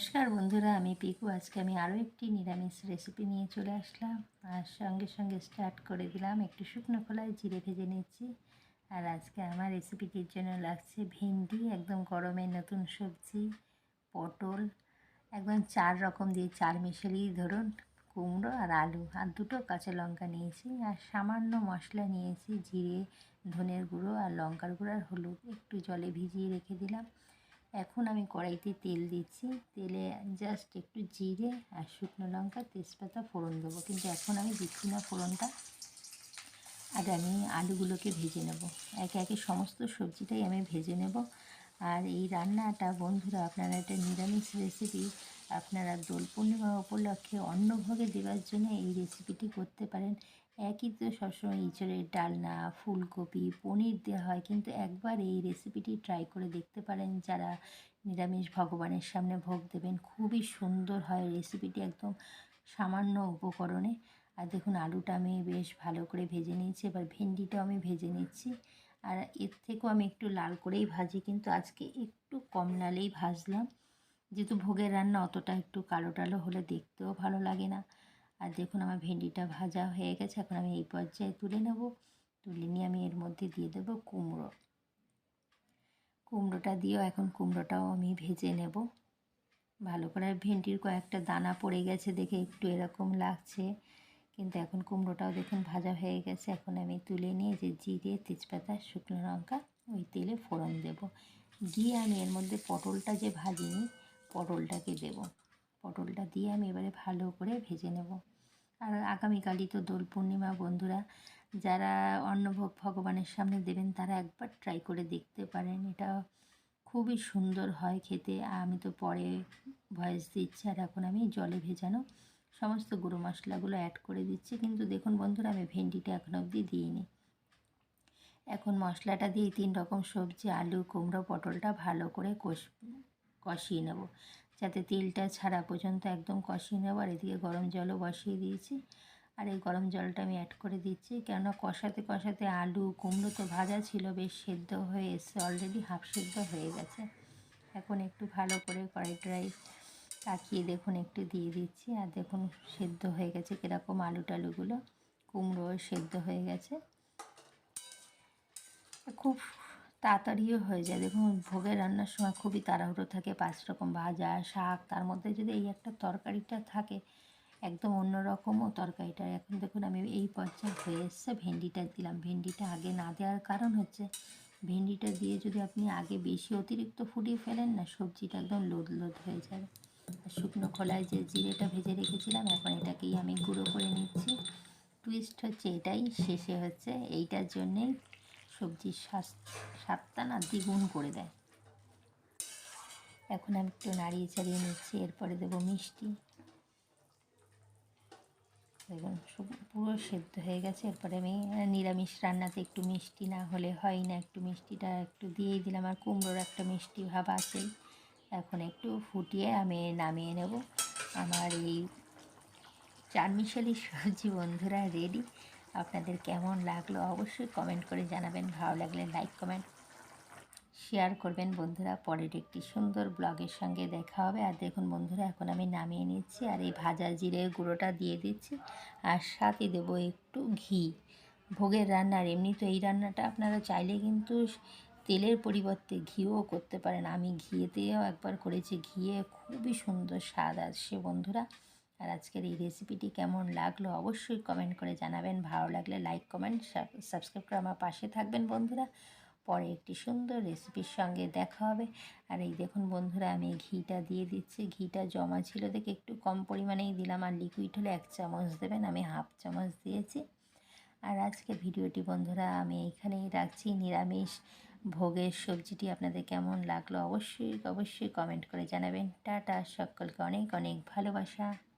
দেখো আজকে আমি আরও একটি নিরামিষ রেসিপি নিয়ে চলে আসলাম। আর সঙ্গে সঙ্গে স্টার্ট করে দিলাম একটু শুকনো খোলায় জিরে ভেজে নিচ্ছি আর আজকে আমার রেসিপিটির জন্য লাগছে ভেন্ডি, একদম গরমের নতুন সবজি, পটল, একদম চার রকম দিয়ে চার মিশালি ধরুন, কুমড়ো আর আলু। আর দুটো কাঁচা লঙ্কা নিয়েছি। আর সামান্য মশলা নিয়েছি, জিরে, ধনের গুঁড়ো আর লঙ্কার গুঁড়ো আর হলুদ। একটু জলে ভিজিয়ে রেখে দিলাম। এখন আমি কড়াইতে তেল দিচ্ছি। তেলে জাস্ট একটু জিরে আর শুকনো লঙ্কা, তেজপাতা ফোড়ন দেবো। কিন্তু এখন আমি দিচ্ছি না ফোড়নটা। আর আমি আলুগুলোকে ভেজে নেব। একে একে সমস্ত সবজিটাই আমি ভেজে নেব। আর এই রান্নাটা, বন্ধুরা, আপনারা একটা নিরামিষ রেসিপি আপনারা দোল পূর্ণিমা উপলক্ষে অন্নভোগে দেওয়ার জন্য এই রেসিপিটি করতে পারেন। একই তো সবসময় ইঁচড়ের ডালনা, ফুলকপি, পনির দেওয়া হয়। কিন্তু একবার এই রেসিপিটি ট্রাই করে দেখতে পারেন। যারা নিরামিষ ভগবানের সামনে ভোগ দেবেন, খুবই সুন্দর হয় রেসিপিটি একদম সামান্য উপকরণে। আর দেখুন, আলুটা আমি বেশ ভালো করে ভেজে নিয়েছি। এবার ভেন্ডিটাও আমি ভেজে নিচ্ছি। আর এর থেকেও আমি একটু লাল করেই ভাজি, কিন্তু আজকে একটু কম লালেই ভাজলাম। যেহেতু ভোগের রান্না অতটা একটু কালো টালো হলে দেখতেও ভালো লাগে না। আর দেখুন আমার ভেন্ডিটা ভাজা হয়ে গেছে, এখন আমি এই পর্যায়ে তুলে নেব। তুলে নিয়ে আমি এর মধ্যে দিয়ে দেবো কুমড়ো। কুমড়োটা দিয়েও এখন কুমড়োটাও আমি ভেজে নেব। ভালো করে ভেন্ডির কয়েকটা দানা পড়ে গেছে দেখে একটু এরকম লাগছে। কিন্তু এখন কুমড়োটাও দেখুন ভাজা হয়ে গেছে। এখন আমি তুলে নিয়ে যে জিরে, তেজপাতা, শুকনো লঙ্কা, ওই তেলে ফোড়ন দেব। দিয়ে আমি এর মধ্যে পটলটা যে ভাজিনি, পটলটাকে দেব। পটলটা দিয়ে আমি এবারে ভালো করে ভেজে নেব। আর আগামীকালই তো দোল পূর্ণিমা, বন্ধুরা। যারা অন্নভোগ ভগবানের সামনে দেবেন, তারা একবার ট্রাই করে দেখতে পারেন। এটা খুবই সুন্দর হয় খেতে। আমি তো পরে ভয়েস দিচ্ছি আর এখন আমি জলে ভেজানো সমস্ত গুঁড়ো মশলাগুলো অ্যাড করে দিচ্ছি। কিন্তু দেখুন বন্ধুরা, আমি ভেন্ডিটা এখন অবধি দিইনি। এখন মশলাটা দিয়ে তিন রকম সবজি, আলু, কুমড়ো, পটলটা ভালো করে কষ কষিয়ে নেব। যাতে তেলটা ছাড়া পর্যন্ত একদম কষিয়ে নেব আর এদিকে গরম জলও বসিয়ে দিয়েছি। আর এই গরম জলটা আমি অ্যাড করে দিচ্ছি। কেননা কষাতে কষাতে আলু, কুমড়ো তো ভাজা ছিল, বেশ সেদ্ধ হয়ে এসছে অলরেডি হাফ সেদ্ধ হয়ে গেছে। এখন একটু ভালো করে কড়াই টড়াই তাকিয়ে দেখুন একটু দিয়ে দিচ্ছি। আর দেখুন সেদ্ধ হয়ে গেছে কীরকম আলু টালুগুলো। কুমড়ো সেদ্ধ হয়ে গেছে। খুব তাড়াতাড়িও হয়ে যায়। দেখুন, ভোগের রান্নার সময় খুবই তাড়াহুড়ো থাকে, পাঁচ রকম ভাজা, শাক, তার মধ্যে যদি এই একটা তরকারিটা থাকে, একদম অন্যরকমও তরকারিটা। এখন দেখুন, আমি এই পর্যায়ে হয়ে এসছে ভেন্ডিটা দিলাম। ভেন্ডিটা আগে না দেওয়ার কারণ হচ্ছে, ভেন্ডিটা দিয়ে যদি আপনি আগে বেশি অতিরিক্ত ফুটিয়ে ফেলেন না, সবজিটা একদম লোদ লোদ হয়ে যাবে। আর শুকনো খোলায় যে জিরেটা ভেজে রেখেছিলাম, এখন এটাকেই আমি গুঁড়ো করে নিচ্ছি। টুইস্ট হচ্ছে এটাই, শেষে হচ্ছে এইটার জন্যেই সবজির স্বাদটা না দ্বিগুণ করে দেয়। এখন আমি একটু নাড়িয়ে চাড়িয়ে নিচ্ছি, এরপরে দেবো মিষ্টি। দেখুন পুরো সেদ্ধ হয়ে গেছে। এরপরে আমি নিরামিষ রান্নাতে একটু মিষ্টি না হলে হয় না, একটু মিষ্টিটা একটু দিয়েই দিলাম। আর কুমড়োর একটা মিষ্টি ভাব আছেই। এখন একটু ফুটিয়ে আমি নামিয়ে নেব। আমার এই চারমিশালি সবজি বন্ধুরা রেডি আপনাদের কেমন লাগল অবশ্যই কমেন্ট করে জানাবেন। ভালো লাগলে লাইক কমেন্ট শেয়ার করবেন। বন্ধুরা, পরের একটি সুন্দর ব্লগের সঙ্গে দেখা হবে। আর দেখুন বন্ধুরা, এখন আমি নামিয়ে নিচ্ছি আর এই ভাজা জিরে গুঁড়োটা দিয়ে দিচ্ছি। আর সাথে দেবো একটু ঘি। ভোগের রান্নার এমনি তো এই রান্নাটা আপনারা চাইলে কিন্তু তেলের পরিবর্তে ঘিও করতে পারেন। আমি ঘিয়েতেও একবার করেছি, ঘিয়ে খুবই সুন্দর স্বাদ আসছে বন্ধুরা। আর আজকের এই রেসিপিটি কেমন লাগল অবশ্যই কমেন্ট করে জানাবেন। ভালো লাগলে লাইক কমেন্ট সাবস্ক্রাইব করে আমার পাশে থাকবেন বন্ধুরা। পরে একটি সুন্দর রেসিপির সঙ্গে দেখা হবে। আর এই দেখুন বন্ধুরা, আমি ঘিটা দিয়ে দিচ্ছি। ঘিটা জমা ছিল দেখে একটু কম পরিমাণেই দিলাম। আর লিকুইড হলে এক চামচ দেবেন, আমি হাফ চামচ দিয়েছি। আর আজকে ভিডিওটি বন্ধুরা, আমি এইখানেই রাখছি। নিরামিষ ভোগের সবজিটি আপনাদের কেমন লাগল অবশ্যই অবশ্যই কমেন্ট করে জানাবেন। টাটা, সকলকে অনেক অনেক ভালোবাসা।